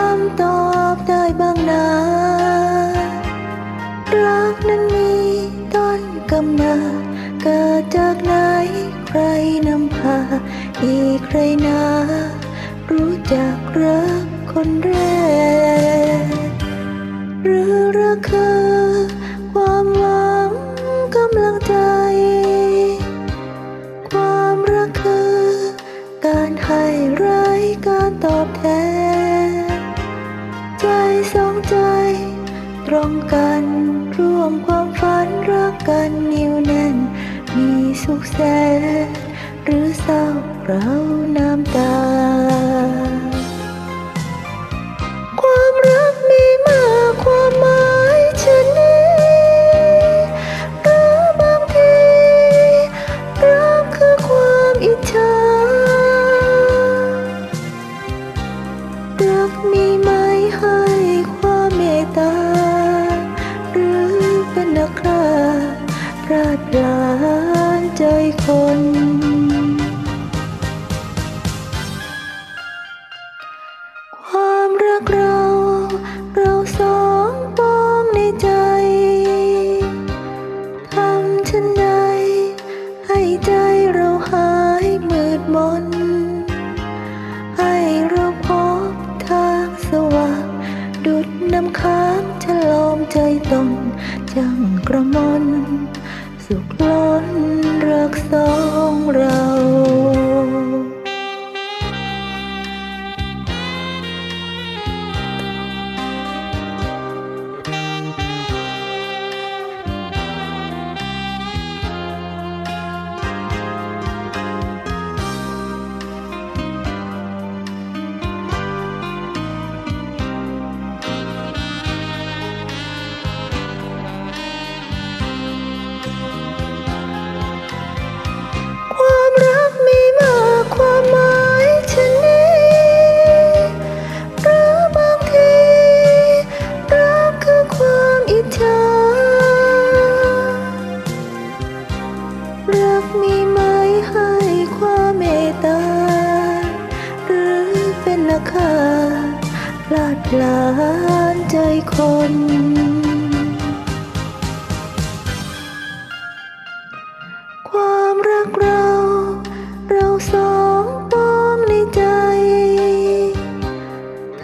คำตอบได้บ้างนะรักนั้นมีต้นกำเนิดเกิดจากไหนใครนำพาอีใครนะรู้จักรักคนแรก ตรงกัน ร่วมความฝันรักกันนิ้วแน่น มีสุขแสนหรือเศร้าเราน้ำตา ความรักมีมากความหมายชนิดหรือบางทีรักคือความอิจฉารักมีไหมหา นนักฆ่าพลาดพลานใจคนความรักเรา กระมนสุขล้นรักสองเรา เป็นนักฆ่าลาดลานใจคนความรักเรา เราสองปองในใจ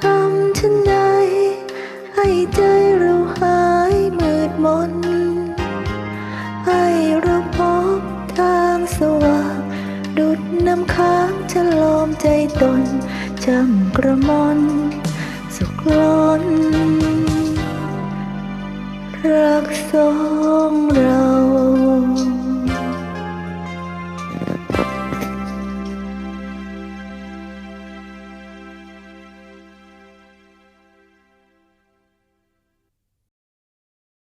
ทำฉันใดให้ใจเราหายมืดมน ให้เราพบทางสว่าง ดุดน้ำค้างฉลอมใจตน จำกระมนสุขล้นรักสอง